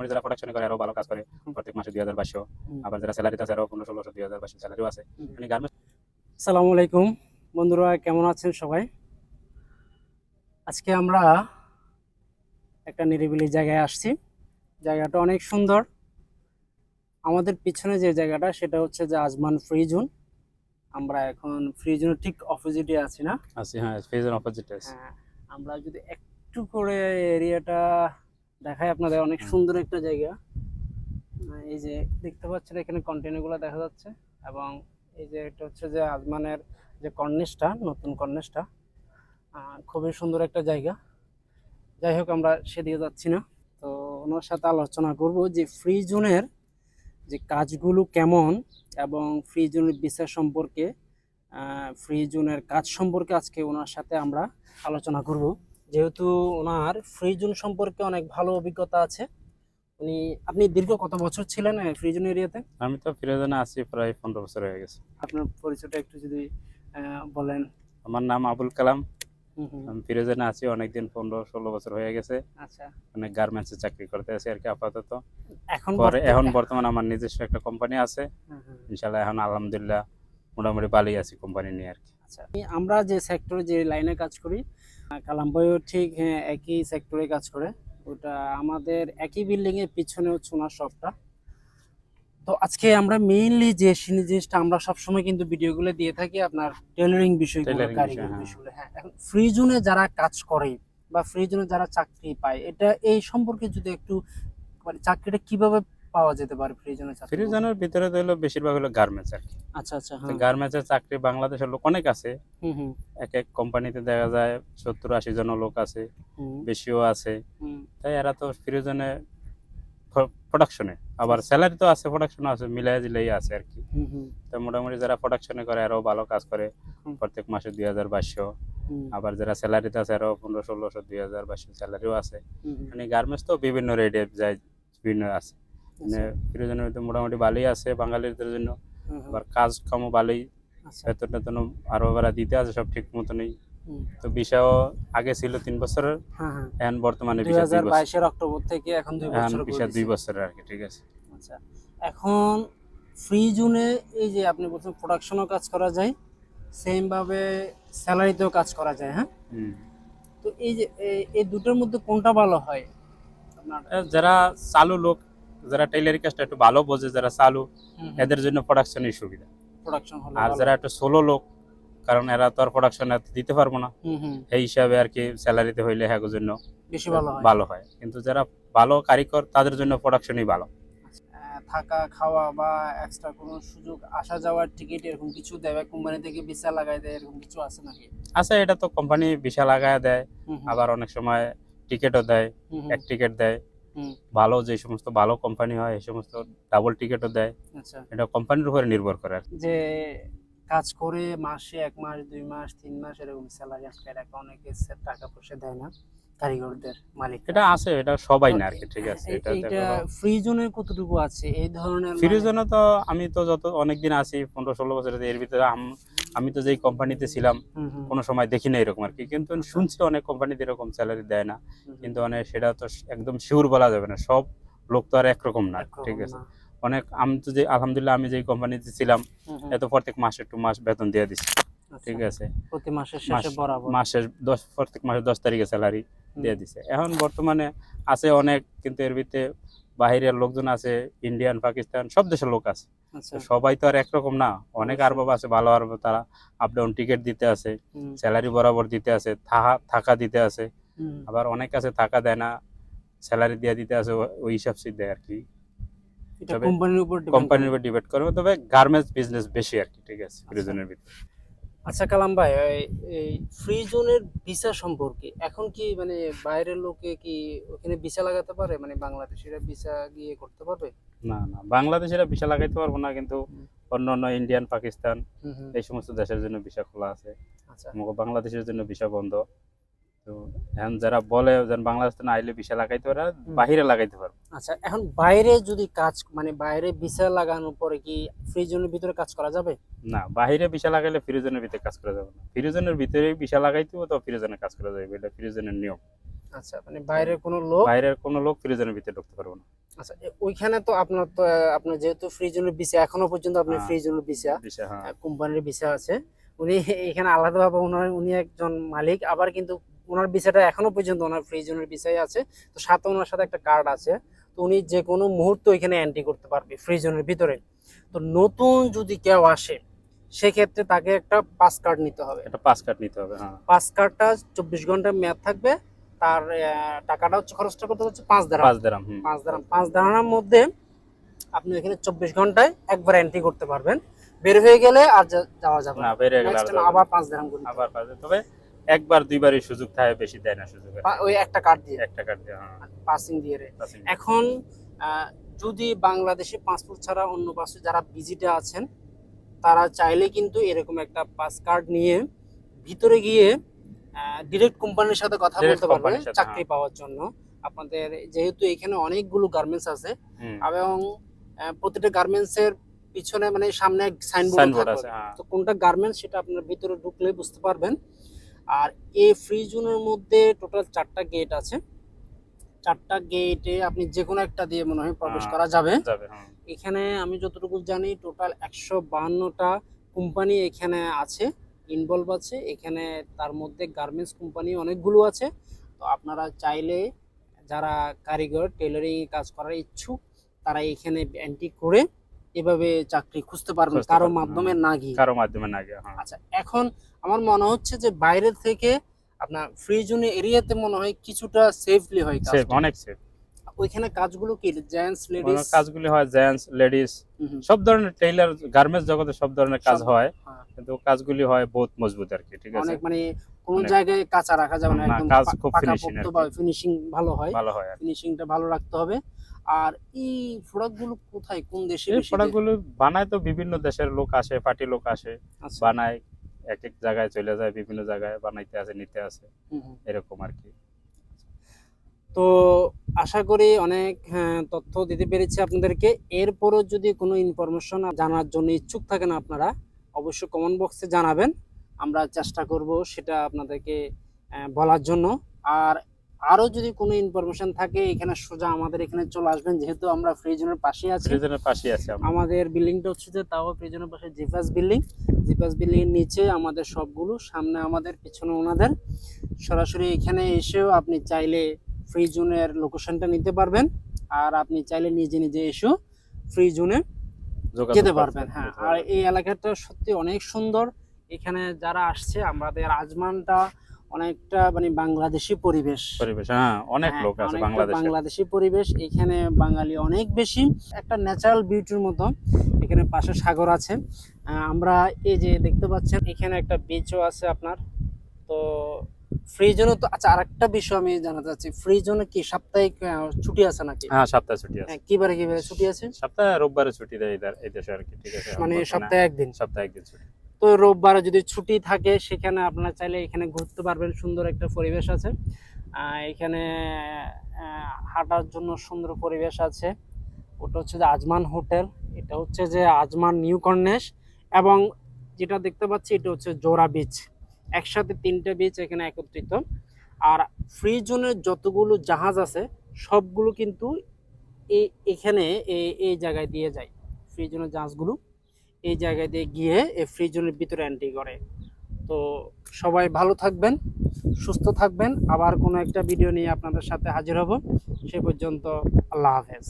মানে যারা প্রোডাকশন করে আরও ভালো কাজ করে প্রত্যেক মাসে দুই হাজার বাইশশো আবার যারা স্যালারিতে আছে আরও পনেরো ষোলোশো দুই হাজার বাইশশো স্যালারিও আছে। মানে গার্মেন্টস আসসালামু আলাইকুম। বন্ধুরা কেমন আছেন সবাই? আজকে আমরা একটা নিরিবিলি জায়গায় আসছি। জায়গাটা অনেক সুন্দর। আমাদের পিছনে যে জায়গাটা সেটা হচ্ছে যে আজমান ফ্রি জোন আমরা এখন ফ্রি জোনের ঠিক অপোজিটে আছি না? আছি হ্যাঁ ফেজের অপোজিট আছে। হ্যাঁ, আমরা যদি একটু করে এরিয়াটা দেখাই আপনাদের অনেক সুন্দর একটা জায়গা। এই যে দেখতে পাচ্ছেন এখানে কন্টেনারগুলো দেখা যাচ্ছে এবং এই যে এটা হচ্ছে যে আজমানের যে কর্নিশটা নতুন কর্নিশটা খুবই সুন্দর একটা জায়গা। যাই হোক আমরা সেদিকে যাচ্ছি না। তো ওনার সাথে আলোচনা করব যে ফ্রি জোনের যে কাজগুলো কেমন এবং ফ্রি জোনের বিচার সম্পর্কে ফ্রি জোনের কাজ সম্পর্কে আজকে ওনার সাথে আমরা আলোচনা করব। যেহেতু ওনার ফ্রি জোন সম্পর্কে অনেক ভালো অভিজ্ঞতা আছে উনি আপনি দীর্ঘ কত বছর ছিলেন ফ্রি জোন এরিয়াতে আমি তো ফিরোজনে আছি প্রায় পনেরো বছর হয়ে গেছে। আপনার পরিচয়টা একটু যদি বলেন। আমার নাম আবুল কালাম। আমি ফিরোজনে আছি অনেকদিন পনেরো ষোলো বছর হয়ে গেছে। আচ্ছা। অনেক গার্মেন্টসে চাকরি করতে আছি আর কি আপাতত। এখন পরে এখন বর্তমানে আমার নিজস্ব একটা কোম্পানি আছে। ইনশাল্লাহ এখন আলহামদুলিল্লাহ মোটামুটি ভালোই আছি কোম্পানি নিয়ে আর কি আচ্ছা। আমরা যে সেক্টরে যে লাইনে কাজ করি কালাম্বয়ও ঠিক হ্যাঁ, একই সেক্টরে কাজ করে। ওটা আমাদের একই বিল্ডিং এর পিছনে হচ্ছে ওনার শপটা তো আজকে আমরা মেইনলি যে সিনি- জিনিসটা আমরা সবসময় কিন্তু ভিডিওগুলো দিয়ে থাকি আপনার টেলারিং বিষয়গুলো কারিগরি হ্যাঁ। বিষয়গুলো। হ্যাঁ এখন ফ্রি জোনে যারা কাজ করে বা ফ্রি জোনে যারা চাকরি পায় এটা এই সম্পর্কে যদি একটু মানে চাকরিটা কীভাবে পাওয়া যেতে পারে চাকরি ফিরোজনের ভিতরে তো হলো বেশিরভাগ হলো গার্মেন্টস আর কি। আচ্ছা আচ্ছা হ্যাঁ। গার্মেন্টসের চাকরি বাংলাদেশের লোক অনেক আছে। হুম এক এক কোম্পানিতে দেখা যায় সত্তর আশি জন লোক আছে বেশিও আছে। তাই এরা তো ফিরোজনে প্রোডাকশনে আবার স্যালারি তো আছে প্রোডাকশন আছে মিলাই জিলাই আছে আর কি। তো মোটামুটি যারা প্রোডাকশনে করে আরও ভালো কাজ করে। প্রত্যেক মাসে দুই হাজার বাইশশো। আবার যারা স্যালারিতে আছে আরও পনেরো ষোলোশো দুই হাজার বাইশশো স্যালারিও আছে। মানে গার্মেন্টস তো বিভিন্ন রেটে যায় বিভিন্ন আছে। মানে আচ্ছা, ফিরোজনের ভিতরে মোটামুটি ভালোই আছে বাঙালিদের জন্য। আবার কাজ কামও ভালোই আচ্ছা। বেতন টেতন আরও বেড়া দিতে আছে সব ঠিক মতনই। তো বিষয়ও আগে ছিল তিন বছরের হ্যাঁ হ্যাঁ। এখন বর্তমানে দুই হাজার বাইশের অক্টোবর থেকে এখন দুই বছর বিষয় দুই বছরের আর কি ঠিক আছে। আচ্ছা। এখন ফ্রি জোনে এই যে আপনি বলছেন প্রোডাকশনও কাজ করা যায় সেম ভাবে স্যালারিতেও কাজ করা যায় হ্যাঁ? তো এই যে এই- এই দুটোর মধ্যে কোনটা ভালো হয়? আপনার যারা চালু লোক যারা টেইলারি কাজটা একটু ভালো বোঝে যারা চালু এদের জন্য প্রোডাকশনের সুবিধা। প্রোডাকশন আর যারা একটু সোলো লোক কারণ এরা তো আর প্রোডাকশন এত দিতে পারব না। এই হিসাবে আর কি স্যালারিতে হইলে হ্যাঁ জন্য বেশি ভালো হয়। ভালো হয়। কিন্তু যারা ভালো কারিগর তাদের জন্য প্রোডাকশনই ভালো। আহ, থাকা খাওয়া বা এক্সট্রা কোনো সুযোগ আসা যাওয়ার টিকিট এরকম কিছু দেবে কোম্পানি থেকে ভিসা লাগাই দেয় এরকম কিছু আছে নাকি? আচ্ছা এটা তো কোম্পানি বিশাল লাগায় দেয়। আবার অনেক সময় টিকিটও দেয় এক টিকিট দেয়। ভালো যে সমস্ত ভালো কোম্পানি হয় এই সমস্ত ডাবল টিকিটও দেয় আচ্ছা। এটা কোম্পানির উপরে নির্ভর করে আর। যে কাজ করে মাসে এক মাস দুই মাস তিন মাস এরকম স্যালারি আটকে রাখে অনেকে টাকা পয়সা দেয় না কারিগরদের মালিক এটা আছে এটা সবাই না আর কি ঠিক আছে এটা এটা ফ্রি জোনের কতটুকু আছে? এই ধরনের মানে- ফিরিজনে তো আমি তো যত অনেকদিন আছি পনেরো ষোলো বছর এর ভিতরে আম- তো যেই কোম্পানিতে ছিলাম কোনো সময় দেখি না এরকম আর কি। কিন্তু শুনছি অনেক কোম্পানিতে এরকম স্যালারি দেয় না। কিন্তু অনেক সেটা তো একদম শিওর বলা যাবে না। সব লোক তো আর একরকম না ঠিক আছে। অনেক আমি তো যে আলহামদুলিল্লাহ আমি যেই কোম্পানিতে ছিলাম এত প্রত্যেক মাসে টু মাস বেতন দিয়ে দিচ্ছি। ঠিক আছে। প্রতি মাসের শেষে বরাবর। মাসের দশ প্রত্যেক মাসের দশ তারিখে স্যালারি দিয়ে দিছে। এখন বর্তমানে আছে অনেক কিন্তু এর ভিতরে বাহিরের লোকজন আছে ইন্ডিয়ান পাকিস্তান সব দেশের লোক আছে। আচ্ছা। সবাই তো আর একরকম না। অনেক অবশ্যই। আরবাব আছে ভালো আরবাব তারা আপ ডাউন টিকিট দিতে আছে স্যালারি বরাবর দিতে আছে থাকা দিতে আছে। আবার অনেক আছে থাকা দেয় না স্যালারি দিয়ে দিতে আছে ওই হিসাব সে দেয় আর কি। কোম্পানির উপর কোম্পানির উপর ডিপেন্ড করবে তবে গার্মেন্টস বিজনেস বেশি আর কি ঠিক আছে প্রিজনের ভিতরে। আচ্ছা কালাম ভাই এই- ফ্রি জোনের ভিসা সম্পর্কে এখন কি মানে বাইরের লোকে কি ওখানে ভিসা লাগাতে পারে? মানে বাংলাদেশিরা ভিসা গিয়ে করতে পারবে? না না বাংলাদেশিরা ভিসা লাগাইতে পারব না কিন্তু। অন্য অন্য ইন্ডিয়ান পাকিস্তান এই সমস্ত দেশের জন্য ভিসা খোলা আছে। আচ্ছা। বাংলাদেশের জন্য ভিসা বন্ধ। তো এখন যারা বলে যেন বাংলাদেশ না আইলে ভিসা লাগাইতে পারে লাগাইতে পারবে। আচ্ছা এখন বাইরে যদি কাজ মানে বাইরে ভিসা লাগানোর পরে কি ফ্রি জোনের ভিতরে কাজ করা যাবে? না ভিসা লাগাইলে ফিরোজনের ভিতরে কাজ করা যাবে না। ফিরোজনের ভিতরে ভিসা লাগাইতে হবে তো ফিরোজনের কাজ করা যাবে এটা ফিরোজনের নিয়ম। আচ্ছা মানে বাইরের কোনো লোক বাইরের কোনো লোক ফিরোজনের ভিতরে ঢুকতে পারবে না। আচ্ছা ওইখানে তো আপনার তো আপনার যেহেতু ফ্রি জোনের ভিসা এখনও পর্যন্ত আপনার হ্যাঁ। ফ্রি জোনের ভিসা হ্যাঁ। কোম্পানির ভিসা আছে। উনি এখানে আলাদাভাবে উনি একজন মালিক আবার কিন্তু ওনার ভিসাটা এখনও পর্যন্ত ওনার ফ্রি জোনের ভিসাই আছে। তো সাথে ওনার সাথে একটা কার্ড আছে। তো উনি যে কোনো মুহূর্ত ওইখানে এন্ট্রি করতে পারবে ফ্রি জোনের ভিতরে। তো নতুন যদি কেউ আসে সেক্ষেত্রে তাকে একটা পাস কার্ড নিতে হবে। একটা পাস কার্ড নিতে হবে হ্যাঁ। পাস কার্ডটা চব্বিশ ঘণ্টা মেয়াদ থাকবে। তার টাকাটা হচ্ছে খরচটা করতে হচ্ছে? পাঁচ দ্বারা পাঁচ হুম। পাঁচ দাঁড়ান পাঁচ দাঁড়ানোর মধ্যে আপনি এখানে চব্বিশ ঘন্টায় একবার এন্ট্রি করতে পারবেন। বের হয়ে গেলে আর যাওয়া যাবে না। বের হয়ে গেলে আবার পাঁচ দাঁড়ান আবার পাঁচ তবে একবার দুইবারই সুযোগ থাকে বেশি দেয় না সুযোগ। ওই একটা কার্ড দিয়ে? একটা কার্ড দিয়ে হ্যাঁ। পাসিং দিয়ে রে। এখন যদি বাংলাদেশি পাসপোর্ট ছাড়া অন্য পাশে যারা ভিজিটে আছেন তারা চাইলে কিন্তু এরকম একটা পাস কার্ড নিয়ে ভিতরে গিয়ে ডিরেক্ট কোম্পানির সাথে কথা বলতে পারবে চাকরি পাওয়ার জন্য। আপনাদের যেহেতু এখানে অনেকগুলো গার্মেন্টস আছে এবং প্রতিটা গার্মেন্টস এর পিছনে মানে সামনে সাইনবোর্ড থাকবে। আছে হ্যাঁ। তো কোনটা গার্মেন্টস সেটা আপনার ভিতরে ঢুকলে বুঝতে পারবেন। আর এই ফ্রি জোনের মধ্যে টোটাল চারটা গেট আছে। চারটা গেটে আপনি যে কোনো একটা দিয়ে মনে হয় প্রবেশ হ্যাঁ। করা যাবে। হ্যাঁ। এখানে আমি যতটুকু জানি টোটাল একশো বাহান্নটা কোম্পানি এখানে আছে ইনভলভ আছে। এখানে তার মধ্যে গার্মেন্টস কোম্পানি অনেকগুলো আছে। তো আপনারা চাইলে যারা কারিগর টেলারিং কাজ করার ইচ্ছুক তারা এখানে এন্ট্রি করে এভাবে চাকরি খুঁজতে পারবেন কারও মাধ্যমে না গিয়ে। কারও মাধ্যমে না গিয়ে হ্যাঁ। আচ্ছা এখন আমার মনে হচ্ছে যে বাইরে থেকে আপনার ফ্রি জোন এরিয়াতে মনে হয় কিছুটা সেফলি হয় কাজটা। অনেক সেফ ওইখানে কাজগুলো কি জেন্টস লেডিস কাজগুলি হয় জেন্টস লেডিস সব ধরনের টেইলার গার্মেন্টস জগতে সব ধরনের কাজ হয়। হ্যাঁ। কিন্তু কাজগুলি হয় বহুত মজবুত আর কি ঠিক আছে? অনেক মানে কোন জায়গায় কাঁচা রাখা যাবে না একদম কাজ খুব। ফিনিশিং ভালো হয়। ভালো হয়। ফিনিশিংটা ভালো রাখতে হবে। আর এই প্রোডাক্টগুলো কোথায়? কোন দেশে এই? প্রোডাক্টগুলো বানায় তো বিভিন্ন দেশের লোক আসে পার্টি লোক আসে আচ্ছা, বানায় এক এক জায়গায় চলে যায় বিভিন্ন জায়গায় বানাইতে আসে নিতে হুম। এরকম আর কি তো আশা করি অনেক হ্যাঁ, তথ্য দিতে পেরেছি আপনাদেরকে। এরপরও যদি কোনো ইনফরমেশন জানার জন্য ইচ্ছুক থাকেন আপনারা অবশ্যই কমেন্ট বক্সে জানাবেন। আমরা চেষ্টা করব সেটা আপনাদেরকে বলার জন্য। আর আরও যদি কোনো ইনফরমেশন থাকে এখানে সোজা আমাদের এখানে চলে আসবেন যেহেতু আমরা ফ্রিজনের পাশে আছি। ফ্রিজনের পাশে আছে আমাদের বিল্ডিংটা হচ্ছে যে তাও ফ্রিজনের পাশে জিপাস বিল্ডিং জিপাস বিল্ডিং এর নিচে আমাদের সবগুলো সামনে আমাদের পিছনে ওনাদের। সরাসরি এখানে এসেও আপনি চাইলে ফ্রি জোনের লোকেশনটা নিতে পারবেন আর আপনি চাইলে নিজে নিজে এসেও ফ্রি জোনে যেতে পারবেন হ্যাঁ। আর এই এলাকাটা সত্যি অনেক সুন্দর। এখানে যারা আসছে আমাদের আজমানটা অনেকটা মানে বাংলাদেশি পরিবেশ। পরিবেশ হ্যাঁ অনেক হ্যাঁ, লোক আছে বাংলাদেশে। বাংলাদেশি পরিবেশ এখানে বাঙালি অনেক বেশি। একটা ন্যাচারাল বিউটির মতো এখানে পাশে সাগর আছে। আমরা এই যে দেখতে পাচ্ছেন এখানে একটা বিচও আছে আপনার। তো ফ্রি জোনে তো আচ্ছা আরেকটা বিষয় আমি জানাতে চাচ্ছি। ফ্রি জোনে কি সাপ্তাহিক ছুটি আছে নাকি? হ্যাঁ সপ্তাহে ছুটি আছে। হ্যাঁ, কিবারে কিবারে ছুটি আছে? সপ্তাহে রোববারে ছুটি দেয় এই দেশে আর কি ঠিক আছে। মানে সপ্তাহে একদিন। সপ্তাহে একদিন ছুটি। তো রোববারে যদি ছুটি থাকে, সেখানে আপনারা চাইলে এখানে ঘুরতে পারবেন, সুন্দর একটা পরিবেশ আছে। এখানে হাঁটার জন্য সুন্দর পরিবেশ আছে। ওটা হচ্ছে যে আজমান হোটেল। এটা হচ্ছে যে আজমান নিউ কর্নেশ এবং যেটা দেখতে পাচ্ছি, এটা হচ্ছে জোড়া বিচ একসাথে তিনটা বিচ এখানে একত্রিত। আর ফ্রি জোনের যতগুলো জাহাজ আছে, সবগুলো কিন্তু এখানে এই জায়গায় দিয়ে যায়। ফ্রি জোনের জাহাজগুলো। এই জায়গায় দিয়ে গিয়ে এই ফ্রি জোনের ভিতরে এন্ট্রি করে। তো সবাই ভালো থাকবেন, সুস্থ থাকবেন। আবার কোনো একটা ভিডিও নিয়ে আপনাদের সাথে হাজির হব। সে পর্যন্ত আল্লাহ হাফেজ।